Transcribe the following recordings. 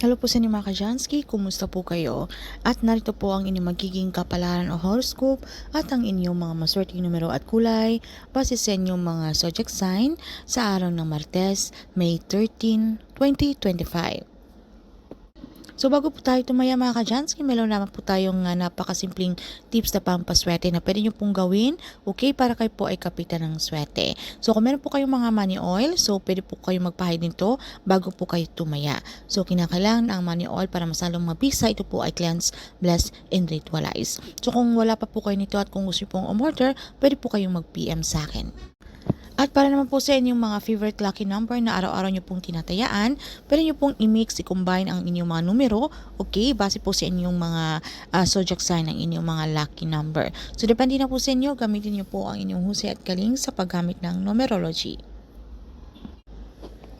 Hello po sa inyo mga Kajansky, kumusta po kayo? At narito po ang inyong magiging kapalaran o horoscope at ang inyong mga maswerteng numero at kulay base sa inyong mga zodiac sign sa araw ng Martes, May 13, 2025. So bago po tayo tumaya mga Kajansky, meron naman po tayong uh, napakasimpleng tips na pampaswerte na pwede nyo pong gawin, okay, para kayo po ay kapitan ng swerte. So kung meron po kayong mga money oil, so pwede po kayo magpahid nito bago po kayo tumaya. So kinakailangan ang money oil para masalong mabisa, ito po ay cleanse, bless, and ritualize. So kung wala pa po kayo nito at kung gusto pong umorder, pwede po kayong mag-PM sa akin. At para naman po sa inyong mga favorite lucky number na araw-araw nyo pong tinatayaan, pwede nyo pong i-mix, i-combine ang inyong mga numero, okay, base po sa inyong mga uh, zodiac sign ng inyong mga lucky number. So, depende na po sa inyo, gamitin nyo po ang inyong husay at galing sa paggamit ng numerology.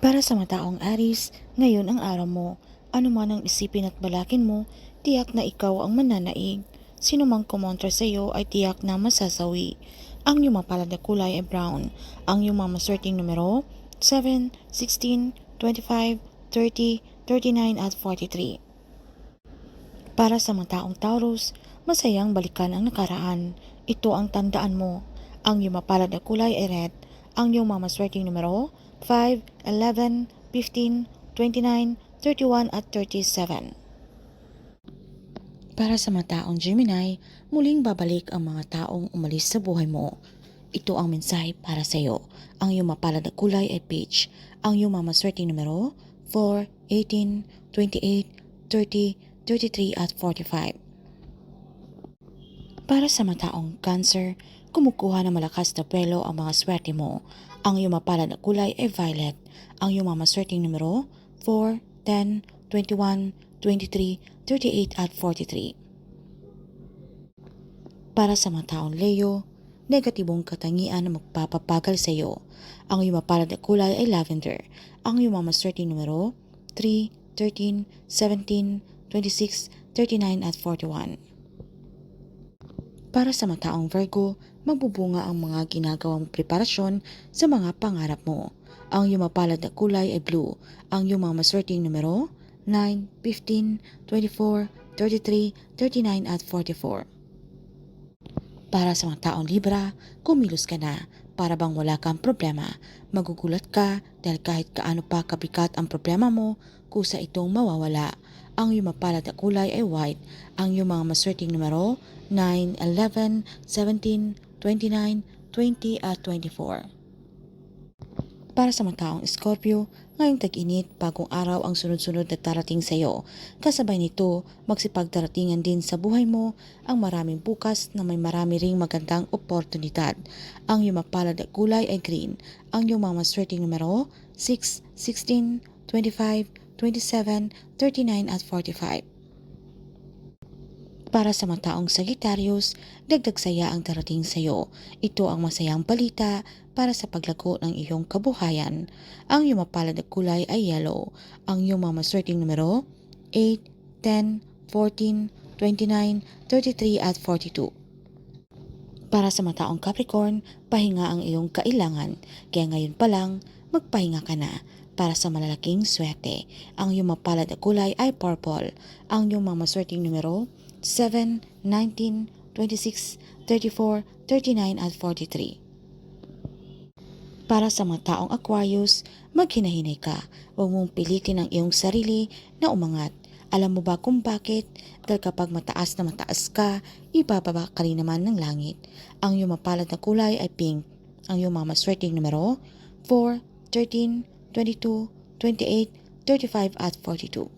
Para sa mataong Aris, ngayon ang araw mo, ano man ang isipin at balakin mo, tiyak na ikaw ang mananaig. Sino mang kumontra sa iyo ay tiyak na masasawi. Ang iyong mapalad na kulay ay brown. Ang iyong mga maswerteng numero, 7, 16, 25, 30, 39 at 43. Para sa mga taong Taurus, masayang balikan ang nakaraan. Ito ang tandaan mo. Ang iyong mapalad na kulay ay red. Ang iyong mga maswerteng numero, 5, 11, 15, 29, 31 at 37. Para sa mga taong Gemini, muling babalik ang mga taong umalis sa buhay mo. Ito ang mensahe para sa iyo. Ang iyong mapalad na kulay ay peach. Ang iyong mga maswerteng numero, 4, 18, 28, 30, 33 at 45. Para sa mga taong Cancer, kumukuha ng malakas na prelo ang mga swerte mo. Ang iyong mapalad na kulay ay violet. Ang iyong mga maswerteng numero, 4, 10, 21, 23, 38 at 43. Para sa mga taong Leo, negatibong katangian na magpapapagal sa iyo. Ang iyong mapalad na kulay ay lavender. Ang iyong mga maswerteng numero, 3, 13, 17, 26, 39 at 41. Para sa mga taong Virgo, magbubunga ang mga ginagawang preparasyon sa mga pangarap mo. Ang iyong mapalad na kulay ay blue. Ang iyong mga maswerteng numero, 9, 15, 24, 33, 39 at 44. Para sa mga taong Libra, kumilos ka na para bang wala kang problema. Magugulat ka dahil kahit kaano pa kabigat ang problema mo, kusa itong mawawala. Ang iyong mapalad na kulay ay white. Ang iyong mga maswerteng numero, 9, 11, 17, 29, 20 at 24. Para sa mga taong Scorpio, ngayong tag-init, bagong araw ang sunod-sunod na darating sa iyo. Kasabay nito, magsipagdaratingan din sa buhay mo ang maraming bukas na may marami ring magandang oportunidad. Ang iyong mapalad na kulay ay green. Ang iyong mga maswerteng numero, 6, 16, 25, 27, 39 at 45. Para sa mga taong Sagittarius, dagdag saya ang darating sa iyo. Ito ang masayang balita para sa paglago ng iyong kabuhayan. Ang iyong mapalad na kulay ay yellow. Ang iyong mga maswerteng numero, 8, 10, 14, 29, 33 at 42. Para sa mga taong Capricorn, pahinga ang iyong kailangan. Kaya ngayon pa lang, magpahinga ka na para sa malalaking swerte. Ang iyong mapalad na kulay ay purple. Ang iyong mga maswerteng numero, 7, 19, 26, 34, 39 at 43. Para sa mga taong Aquarius, maghinahinay ka. Huwag mong pilitin ang iyong sarili na umangat. Alam mo ba kung bakit? Dahil kapag mataas na mataas ka, ibababa ka rin naman ng langit. Ang iyong mapalad na kulay ay pink. Ang iyong mga maswerteng numero, 4, 13, 22, 28, 35 at 42.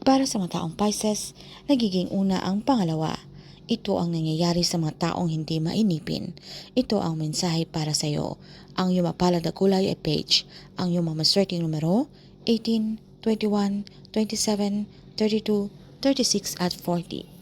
Para sa mga taong Pisces, nagiging una ang pangalawa. Ito ang nangyayari sa mga taong hindi mainipin. Ito ang mensahe para sa iyo. Ang iyong mapalad na kulay ay page. Ang iyong mga maswerteng numero, 18, 21, 27, 32, 36 at 40.